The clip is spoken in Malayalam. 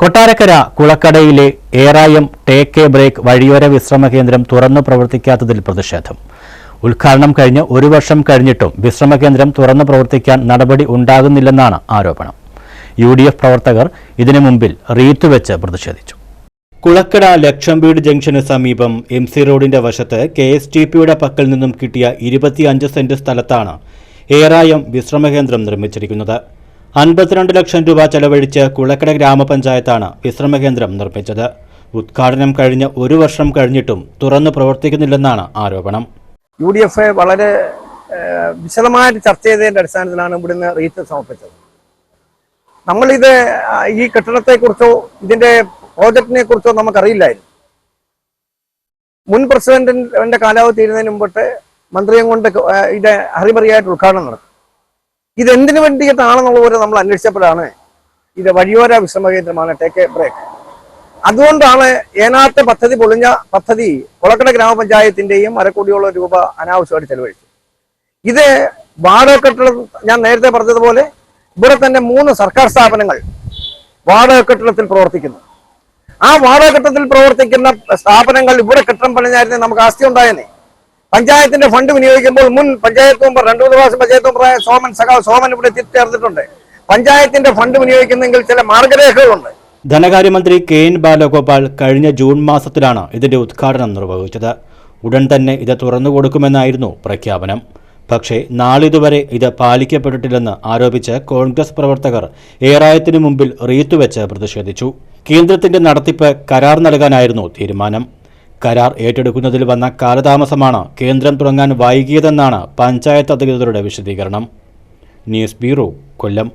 കൊട്ടാരക്കര കുളക്കടയിലെ ഏറായം ടേക്ക് എ ബ്രേക്ക് വഴിയോര വിശ്രമ കേന്ദ്രം തുറന്നു പ്രവർത്തിക്കാത്തതിൽ പ്രതിഷേധം. ഉദ്ഘാടനം കഴിഞ്ഞ് ഒരു വർഷം കഴിഞ്ഞിട്ടും വിശ്രമ കേന്ദ്രം തുറന്നു പ്രവർത്തിക്കാൻ നടപടി ഉണ്ടാകുന്നില്ലെന്നാണ് ആരോപണം. യു ഡി എഫ് പ്രവർത്തകർ ഇതിനു മുമ്പിൽ റീത്തുവെച്ച് പ്രതിഷേധിച്ചു. കുളക്കട ലക്ഷം വീട് ജംഗ്ഷന് സമീപം എം സി റോഡിന്റെ വശത്ത് കെ എസ് ടി പിയുടെ പക്കൽ നിന്നും കിട്ടിയ ഇരുപത്തിയഞ്ച് സെന്റ് സ്ഥലത്താണ് ഏറായം വിശ്രമ കേന്ദ്രം നിർമ്മിച്ചിരിക്കുന്നത്. അൻപത്തിരണ്ട് ലക്ഷം രൂപ ചെലവഴിച്ച് കുളക്കട ഗ്രാമപഞ്ചായത്താണ് വിശ്രമകേന്ദ്രം നിർമ്മിച്ചത്. ഉദ്ഘാടനം കഴിഞ്ഞ് ഒരു വർഷം കഴിഞ്ഞിട്ടും തുറന്നു പ്രവർത്തിക്കുന്നില്ലെന്നാണ് ആരോപണം. യു ഡി എഫ് വളരെ വിശദമായിട്ട് ചർച്ച ചെയ്തതിന്റെ അടിസ്ഥാനത്തിലാണ് ഇവിടുന്ന് റീറ്റ് സമർപ്പിച്ചത്. നമ്മളിത് ഈ കെട്ടിടത്തെക്കുറിച്ചോ ഇതിന്റെ പ്രോജക്റ്റിനെ കുറിച്ചോ നമുക്കറിയില്ലായിരുന്നു. മുൻ പ്രസിഡന്റിന്റെ കാലാവധി തീരുന്നതിന് മുമ്പിട്ട് മന്ത്രിയും കൊണ്ട് ഇത് ഹറിമറിയായിട്ട് ഉദ്ഘാടനം നടത്തി. ഇത് വേണ്ടിയിട്ടാണെന്നുള്ള പോലെ നമ്മൾ അന്വേഷിച്ചപ്പോഴാണ് ഇത് വഴിയോര വിശ്രമ കേന്ദ്രമാണ് ടേക്ക് ബ്രേക്ക് അതുകൊണ്ടാണ് ഏനാട്ട് പദ്ധതി പൊളിഞ്ഞ പദ്ധതി കുളക്കട ഗ്രാമപഞ്ചായത്തിന്റെയും അരക്കോടിയോളം രൂപ അനാവശ്യമായിട്ട് ചെലവഴിച്ചു. ഇത് വാടക കെട്ടിടം ഞാൻ നേരത്തെ പറഞ്ഞതുപോലെ ഇവിടെ തന്നെ മൂന്ന് സർക്കാർ സ്ഥാപനങ്ങൾ വാടക കെട്ടിടത്തിൽ പ്രവർത്തിക്കുന്നു. ആ വാടക കെട്ടിടത്തിൽ പ്രവർത്തിക്കുന്ന സ്ഥാപനങ്ങൾ ഇവിടെ കെട്ടിടം പണിഞ്ഞായിരുന്നേ നമുക്ക് ആസ്തി ഉണ്ടായെന്നേ പഞ്ചായത്തിന്റെ ഫണ്ട് വിനിയോഗിക്കുമ്പോൾ മുൻ പഞ്ചായത്ത് മെമ്പർ രണ്ടു മൂന്ന് പ്രാവശ്യം പഞ്ചായത്ത് മെമ്പറായ സോമൻ സഖാവ് സോമൻ ഇവിടെ എത്തിച്ചേർന്നിട്ടുണ്ട്. പഞ്ചായത്തിന്റെ ഫണ്ട് വിനിയോഗിക്കുന്നെങ്കിൽ ചില മാർഗരേഖകളുണ്ട്. ധനകാര്യമന്ത്രി കെ എൻ ബാലഗോപാൽ കഴിഞ്ഞ ജൂൺ മാസത്തിലാണ് ഇതിന്റെ ഉദ്ഘാടനം നിർവഹിച്ചത്. ഉടൻ തന്നെ ഇത് തുറന്നു കൊടുക്കുമെന്നായിരുന്നു പ്രഖ്യാപനം. പക്ഷേ നാളിതുവരെ ഇത് പാലിക്കപ്പെട്ടിട്ടില്ലെന്ന് ആരോപിച്ച് കോൺഗ്രസ് പ്രവർത്തകർ ഏറായത്തിനു മുമ്പിൽ റീത്തുവെച്ച് പ്രതിഷേധിച്ചു. കേന്ദ്രത്തിന്റെ നടത്തിപ്പ് കരാർ നൽകാനായിരുന്നു തീരുമാനം. കരാർ ഏറ്റെടുക്കുന്നതിൽ വന്ന കാലതാമസമാണ് കേന്ദ്രം തുടങ്ങാൻ വൈകിയതെന്നാണ് പഞ്ചായത്ത് അധികൃതരുടെ വിശദീകരണം. News bureau Kollam.